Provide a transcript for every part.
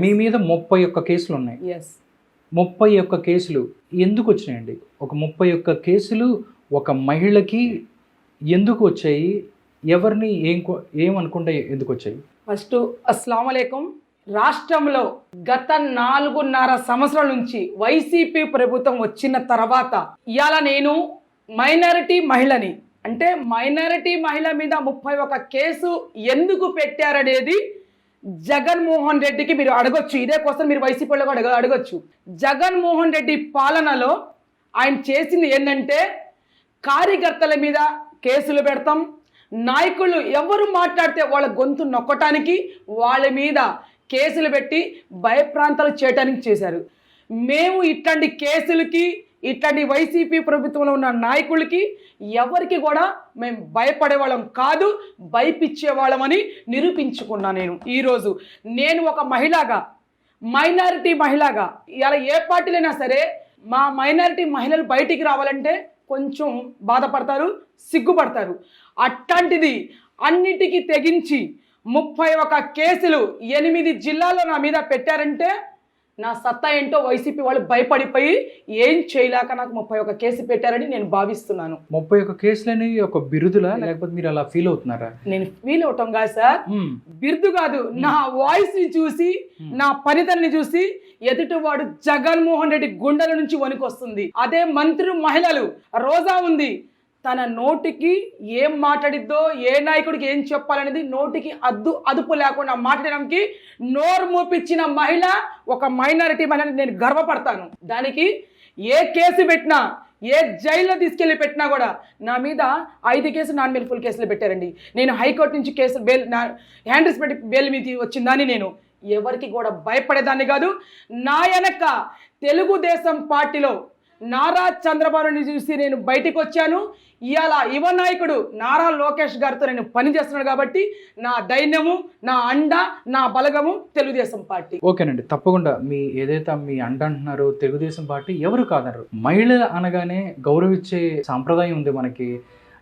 మీ మీద ముప్పై ఒక్క కేసులు ఉన్నాయి ఎస్ ముప్పై ఒక్క కేసులు ఎందుకు వచ్చినాయండి? ఒక ముప్పై ఒక్క కేసులు ఒక మహిళకి ఎందుకు వచ్చాయి? ఎవరిని ఏం ఏమనుకుంటే ఎందుకు వచ్చాయి? ఫస్ట్ అస్సలం అలైకుం. రాష్ట్రంలో గత నాలుగున్నర సంవత్సరాల నుంచి వైసీపీ ప్రభుత్వం వచ్చిన తర్వాత ఇవాళ నేను మైనారిటీ మహిళని అంటే మైనారిటీ మహిళ మీద ముప్పై ఒక కేసు ఎందుకు పెట్టారనేది జగన్మోహన్ రెడ్డికి మీరు అడగొచ్చు. ఇదే కోసం మీరు వైసీపీలో కూడా అడగ అడగొచ్చు. జగన్మోహన్ రెడ్డి పాలనలో ఆయన చేసింది ఏంటంటే కార్యకర్తల మీద కేసులు పెడతాం. నాయకులు ఎవరు మాట్లాడితే వాళ్ళ గొంతు నొక్కటానికి వాళ్ళ మీద కేసులు పెట్టి భయప్రాంతాలు చేయటానికి చేశారు. మేము ఇట్లాంటి కేసులకి ఇట్లాంటి వైసీపీ ప్రభుత్వంలో ఉన్న నాయకులకి ఎవరికి కూడా మేము భయపడే వాళ్ళం కాదు భయపిచ్చే వాళ్ళమని నిరూపించుకున్నా నేను. ఈరోజు నేను ఒక మహిళగా మైనారిటీ మహిళగా ఇలా ఏ పార్టీలైనా సరే మా మైనారిటీ మహిళలు బయటికి రావాలంటే కొంచెం బాధపడతారు సిగ్గుపడతారు. అట్లాంటిది అన్నిటికీ తెగించి ముప్పై ఒక కేసులు ఎనిమిది జిల్లాల్లో నా మీద పెట్టారంటే నా సత్తా ఏంటో వైసీపీ వాళ్ళు భయపడిపోయి ఏం చేయలేక నాకు ముప్పై ఒక కేసు పెట్టారని నేను భావిస్తున్నాను. ముప్పై ఒక్క కేసులు అనేవి ఒక బిరుదులా లేకపోతే మీరు అలా ఫీల్ అవుతున్నారా? నేను ఫీల్ అవటం కాదు సార్. బిరుదు కాదు నా వాయిస్ని చూసి నా పనితన్ని చూసి ఎదుటివాడు జగన్మోహన్ రెడ్డి గుండెల నుంచి వణుకొస్తుంది. అదే మంత్రి మహిళలు రోజా ఉంది. తన నోటికి ఏం మాట్లాడిద్దో ఏ నాయకుడికి ఏం చెప్పాలనేది నోటికి అద్దు అదుపు లేకుండా మాట్లాడడానికి నోరు మూపించిన మహిళ ఒక మైనారిటీ మహిళ నేను గర్వపడతాను. దానికి ఏ కేసు పెట్టినా ఏ జైల్లో తీసుకెళ్ళి పెట్టినా కూడా నా మీద ఐదు కేసులు నాన్ బెయిల్ ఫుల్ కేసులు పెట్టారండి. నేను హైకోర్టు నుంచి కేసు బెయిల్ నా హ్యాండ్ పెట్టి బెయిల్ మీద వచ్చిందని నేను ఎవరికి కూడా భయపడేదాన్ని కాదు. నా వెనక తెలుగుదేశం పార్టీలో నారా చంద్రబాబు చూసి నేను బయటికి వచ్చాను. ఇవాళ యువ నాయకుడు నారా లోకేష్ గారితో నేను పని చేస్తున్నాను కాబట్టి నా దైన్యము నా అండ నా బలగము తెలుగుదేశం పార్టీ. ఓకేనండి తప్పకుండా మీ ఏదైతే మీ అంట అంటున్నారో తెలుగుదేశం పార్టీ ఎవరు కాదన్నారు. మహిళ అనగానే గౌరవించే సాంప్రదాయం ఉంది మనకి.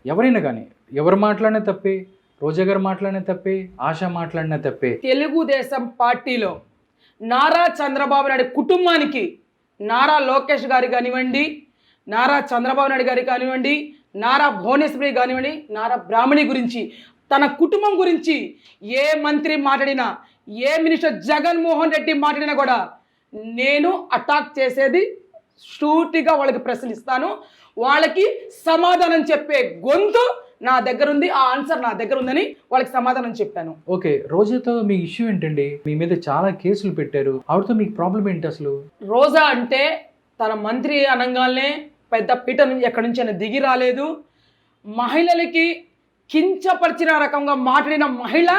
ఎవరైనా కానీ ఎవరు మాట్లాడినా తప్పే రోజా గారు మాట్లాడినా తప్పే ఆశ మాట్లాడినా తప్పే. తెలుగుదేశం పార్టీలో నారా చంద్రబాబు నాయుడు కుటుంబానికి నారా లోకేష్ గారి కానివ్వండి నారా చంద్రబాబు నాయుడు గారి కానివ్వండి నారా భువనేశ్వరి కానివ్వండి నారా బ్రాహ్మణి గురించి తన కుటుంబం గురించి ఏ మంత్రి మాట్లాడినా ఏ మినిస్టర్ జగన్మోహన్ రెడ్డి మాట్లాడినా కూడా నేను అటాక్ చేసేది సూటిగా వాళ్ళకి ప్రశ్నిస్తాను. వాళ్ళకి సమాధానం చెప్పే గొంతు నా దగ్గర ఉంది ఆ ఆన్సర్ నా దగ్గర ఉందని వాళ్ళకి సమాధానం చెప్పాను. ఓకే రోజాతో మీ ఇష్యూ ఏంటండి? మీ మీద చాలా కేసులు పెట్టారు. ఆవిడతో మీకు ప్రాబ్లం ఏంటి అసలు? రోజా అంటే తన మంత్రి అనగానే పెద్ద పీట నుంచి ఎక్కడి నుంచి అయినా దిగి రాలేదు. మహిళలకి కించపరిచిన రకంగా మాట్లాడిన మహిళ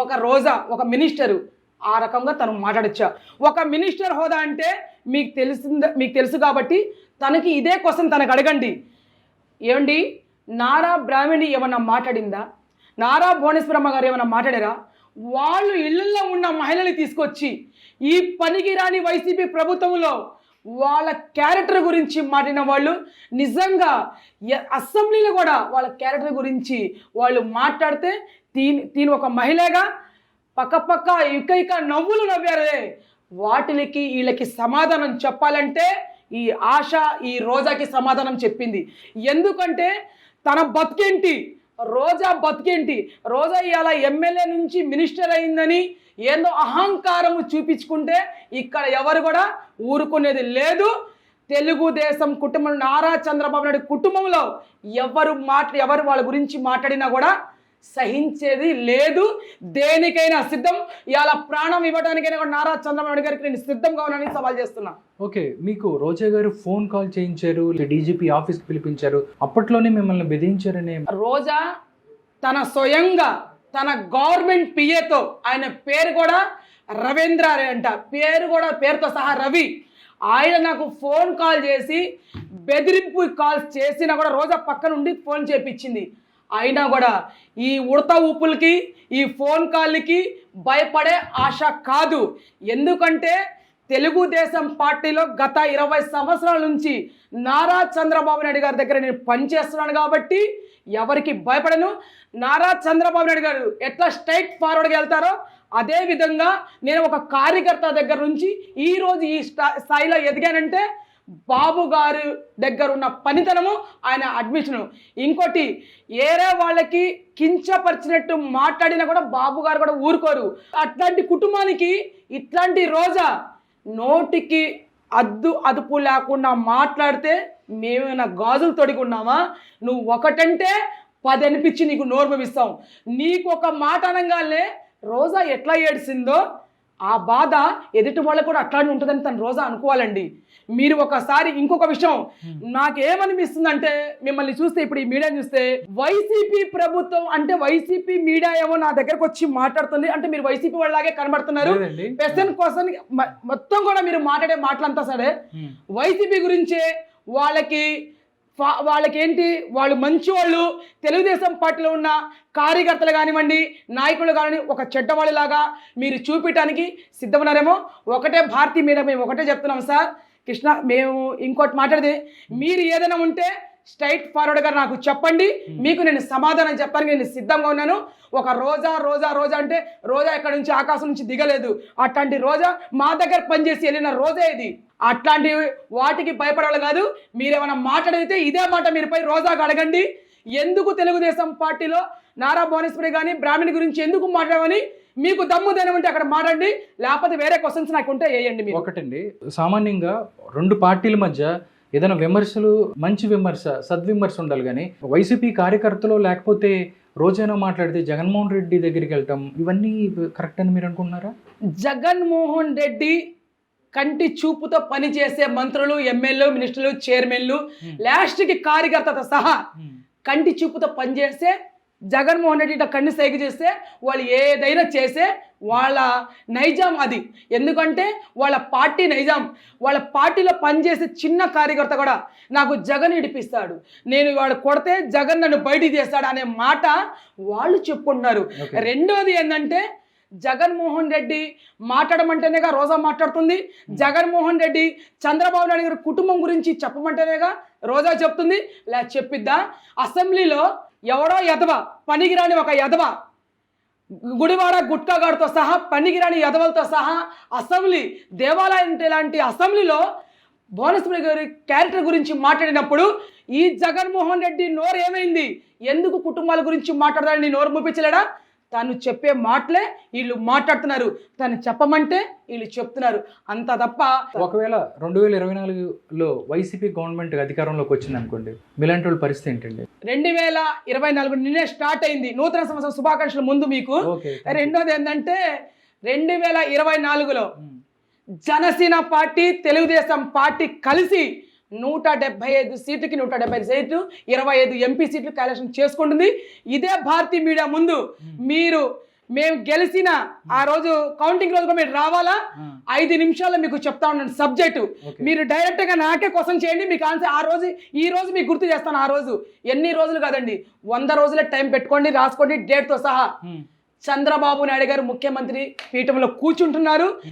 ఒక రోజా ఒక మినిస్టరు ఆ రకంగా తను మాట్లాడచ్చా? ఒక మినిస్టర్ హోదా అంటే మీకు తెలిసింద మీకు తెలుసు కాబట్టి తనకి ఇదే క్వశ్చన్ తనకు అడగండి. ఏమండి నారా బ్రాహ్మణి ఏమన్నా మాట్లాడిందా? నారా భువనేశ్వరమ్మ గారు ఏమైనా మాట్లాడారా? వాళ్ళు ఇళ్ళలో ఉన్న మహిళలు తీసుకొచ్చి ఈ పనికిరాని వైసీపీ ప్రభుత్వంలో వాళ్ళ క్యారెక్టర్ గురించి మాట్లాడిన వాళ్ళు నిజంగా అసెంబ్లీలో కూడా వాళ్ళ క్యారెక్టర్ గురించి వాళ్ళు మాట్లాడితే దీని దీని ఒక మహిళగా పక్కపక్క ఇక ఇక నవ్వులు నవ్వారే. వాటికి వీళ్ళకి సమాధానం చెప్పాలంటే ఈ ఆశ ఈ రోజాకి సమాధానం చెప్పింది. ఎందుకంటే తన బతికేంటి? రోజా బతికేంటి? రోజా ఇవాళ ఎమ్మెల్యే నుంచి మినిస్టర్ అయిందని ఏందో అహంకారము చూపించుకుంటే ఇక్కడ ఎవరు కూడా ఊరుకునేది లేదు. తెలుగుదేశం కుటుంబం నారా చంద్రబాబు నాయుడు కుటుంబంలో ఎవరు మాట్లా ఎవరు వాళ్ళ గురించి మాట్లాడినా కూడా సహించేది లేదు. దేనికైనా సిద్ధం. ఇవాళ ప్రాణం ఇవ్వడానికైనా కూడా నారా చంద్రబాబు నాయుడు గారికి నేను సిద్ధం కావాలని సవాల్ చేస్తున్నా. ఓకే మీకు రోజా గారు ఫోన్ కాల్ చేయించారు డీజీపీ ఆఫీస్కి పిలిపించారు. అప్పట్లోనే మిమ్మల్ని బెదిరించారనే రోజా తన స్వయంగా తన గవర్నమెంట్ పిఏతో ఆయన పేరు కూడా రవీంద్ర అంట. పేరు కూడా పేరుతో సహా రవి. ఆయన నాకు ఫోన్ కాల్ చేసి బెదిరింపు కాల్స్ చేసినా కూడా రోజా పక్క నుండి ఫోన్ చేపించింది అయినా కూడా ఈ ఉడత ఊపులకి ఈ ఫోన్ కాల్కి భయపడే ఆశ కాదు. ఎందుకంటే తెలుగుదేశం పార్టీలో గత ఇరవై సంవత్సరాల నుంచి నారా చంద్రబాబు నాయుడు గారి దగ్గర నేను పనిచేస్తున్నాను కాబట్టి ఎవరికి భయపడను. నారా చంద్రబాబు నాయుడు గారు ఎట్లా స్ట్రైట్ ఫార్వర్డ్గా వెళ్తారో అదే విధంగా నేను ఒక కార్యకర్త దగ్గర నుంచి ఈరోజు ఈ స్థాయిలో ఎదిగానంటే బాబు గారు దగ్గర ఉన్న పనితనము ఆయన అడ్మిషను. ఇంకోటి ఏరే వాళ్ళకి కించపరిచినట్టు మాట్లాడినా కూడా బాబు గారు కూడా ఊరుకోరు. అట్లాంటి కుటుంబానికి ఇట్లాంటి రోజా నోటికి అద్దు అదుపు లేకుండా మాట్లాడితే మేమేమైనా గాజులు తొడిగి ఉన్నామా? నువ్వు ఒకటంటే పది అనిపించి నీకు నోర్మవిస్తాం నీకు ఒక మాట అనగానే రోజా ఎట్లా ఏడిసిందో ఆ బాధ ఎదుటి వాళ్ళకు కూడా అట్లానే ఉంటుందని తను రోజా అనుకోవాలండి. మీరు ఒకసారి ఇంకొక విషయం. నాకేమనిపిస్తుందంటే మిమ్మల్ని చూస్తే ఇప్పుడు ఈ మీడియా చూస్తే వైసీపీ ప్రభుత్వం అంటే వైసీపీ మీడియా ఏమో నా దగ్గరకు వచ్చి మాట్లాడుతుంది. అంటే మీరు వైసీపీ వాళ్ళలాగే కనబడుతున్నారు. పెర్సన్ కోసం మొత్తం కూడా మీరు మాట్లాడే మాటలంతా సరే. ఉమ్. వైసీపీ గురించే వాళ్ళకి వాళ్ళకేంటి? వాళ్ళు మంచి వాళ్ళు తెలుగుదేశం పార్టీలో ఉన్న కార్యకర్తలు కానివ్వండి నాయకులు కానివ్వండి ఒక చెడ్డవాళ్ళలాగా మీరు చూపించడానికి సిద్ధమన్నారేమో? ఒకటే భారతీయ మీద మేము ఒకటే చెప్తున్నాం సార్. కృష్ణ మేము ఇంకోటి మాట్లాడితే మీరు ఏదైనా ఉంటే స్ట్రైట్ ఫార్వర్డ్గా నాకు చెప్పండి. మీకు నేను సమాధానం చెప్పడానికి నేను సిద్ధంగా ఉన్నాను. ఒక రోజా రోజా రోజా అంటే రోజా ఎక్కడి నుంచి? ఆకాశం నుంచి దిగలేదు. అట్లాంటి రోజా మా దగ్గర పనిచేసి వెళ్ళిన రోజే ఇది. అట్లాంటి వాటికి భయపడాలి కాదు. మీరేమైనా మాట్లాడితే ఇదే మాట మీరు పోయి రోజాకు అడగండి. ఎందుకు తెలుగుదేశం పార్టీలో నారా భువనేశ్వరి కానీ బ్రాహ్మణి గురించి ఎందుకు మాట్లాడమని మీకు దమ్ము ఉంటే అక్కడ మాట్లాడండి. లేకపోతే వేరే క్వశ్చన్స్ నాకు ఉంటే వేయండి మీరు. ఒకటండి సామాన్యంగా రెండు పార్టీల మధ్య ఏదైనా విమర్శలు మంచి విమర్శ సద్విమర్శ ఉండాలి కానీ వైసీపీ కార్యకర్తలు లేకపోతే రోజైనా మాట్లాడితే జగన్మోహన్ రెడ్డి దగ్గరికి వెళ్ళటం ఇవన్నీ కరెక్ట్ అని మీరు అనుకుంటున్నారా? జగన్మోహన్ రెడ్డి కంటి చూపుతో పనిచేసే మంత్రులు ఎమ్మెల్యేలు మినిస్టర్లు చైర్మన్లు లాస్ట్కి కార్యకర్తతో సహా కంటి చూపుతో పనిచేస్తే జగన్మోహన్ రెడ్డి ఇట్లా కన్ను సైగ చేస్తే వాళ్ళు ఏదైనా చేసే వాళ్ళ నైజాం అది. ఎందుకంటే వాళ్ళ పార్టీ నైజాం. వాళ్ళ పార్టీలో పనిచేసే చిన్న కార్యకర్త కూడా నాకు జగన్ ఇడిపిస్తాడు. నేను వాడు కొడితే జగన్ నన్ను బయటికి చేస్తాడు అనే మాట వాళ్ళు చెప్పుకుంటున్నారు. రెండోది ఏంటంటే జగన్మోహన్ రెడ్డి మాట్లాడమంటేనేగా రోజా మాట్లాడుతుంది. జగన్మోహన్ రెడ్డి చంద్రబాబు నాయుడు గారి కుటుంబం గురించి చెప్పమంటేనేగా రోజా చెప్తుంది. లే చెప్పిద్దా? అసెంబ్లీలో ఎవడో ఎదవ పనికిరాని ఒక ఎదవ గుడివాడ గుట్కాగాడితో సహా పనికిరాని ఎదవలతో సహా అసెంబ్లీ దేవాలయం లాంటి అసెంబ్లీలో భువనేశ్వరి గారి క్యారెక్టర్ గురించి మాట్లాడినప్పుడు ఈ జగన్మోహన్ రెడ్డి నోరు ఏమైంది ఎందుకు కుటుంబాల గురించి మాట్లాడాలని నోరు మూపించలేడా? తను చెప్పే మాటలే వీళ్ళు మాట్లాడుతున్నారు. తను చెప్పమంటే వీళ్ళు చెప్తున్నారు. అంత తప్ప ఒకవేళ రెండు వేల ఇరవై నాలుగులో వైసీపీ గవర్నమెంట్ అధికారంలోకి వచ్చింది అనుకోండి మీలాంటి వాళ్ళ పరిస్థితి ఏంటండి? రెండు వేల ఇరవై నాలుగు నిన్నే స్టార్ట్ అయింది. నూతన సంవత్సరం శుభాకాంక్షలు ముందు మీకు. రెండోది ఏంటంటే రెండు వేల ఇరవై నాలుగులో జనసేన పార్టీ తెలుగుదేశం పార్టీ కలిసి నూట డెబ్బై ఐదు సీట్లకి నూట డెబ్బై ఐదు సీట్లు ఇరవై ఐదు ఎంపీ సీట్లు కలెక్షన్ చేసుకుంటుంది. ఇదే భారతీయ మీడియా ముందు మీరు మేము గెలిచిన ఆ రోజు కౌంటింగ్ రోజు కూడా మీరు రావాలా? ఐదు నిమిషాల్లో మీకు చెప్తా ఉన్నాను సబ్జెక్టు. మీరు డైరెక్ట్గా నాకే క్వశ్చన్ చేయండి మీకు ఆన్సర్ ఆ రోజు ఈ రోజు మీకు గుర్తు చేస్తాను ఆ రోజు. ఎన్ని రోజులు కాదండి వంద రోజుల టైం పెట్టుకోండి రాసుకోండి డేట్తో సహా. చంద్రబాబు నాయుడు గారు ముఖ్యమంత్రి పీఠంలో కూర్చుంటున్నారు.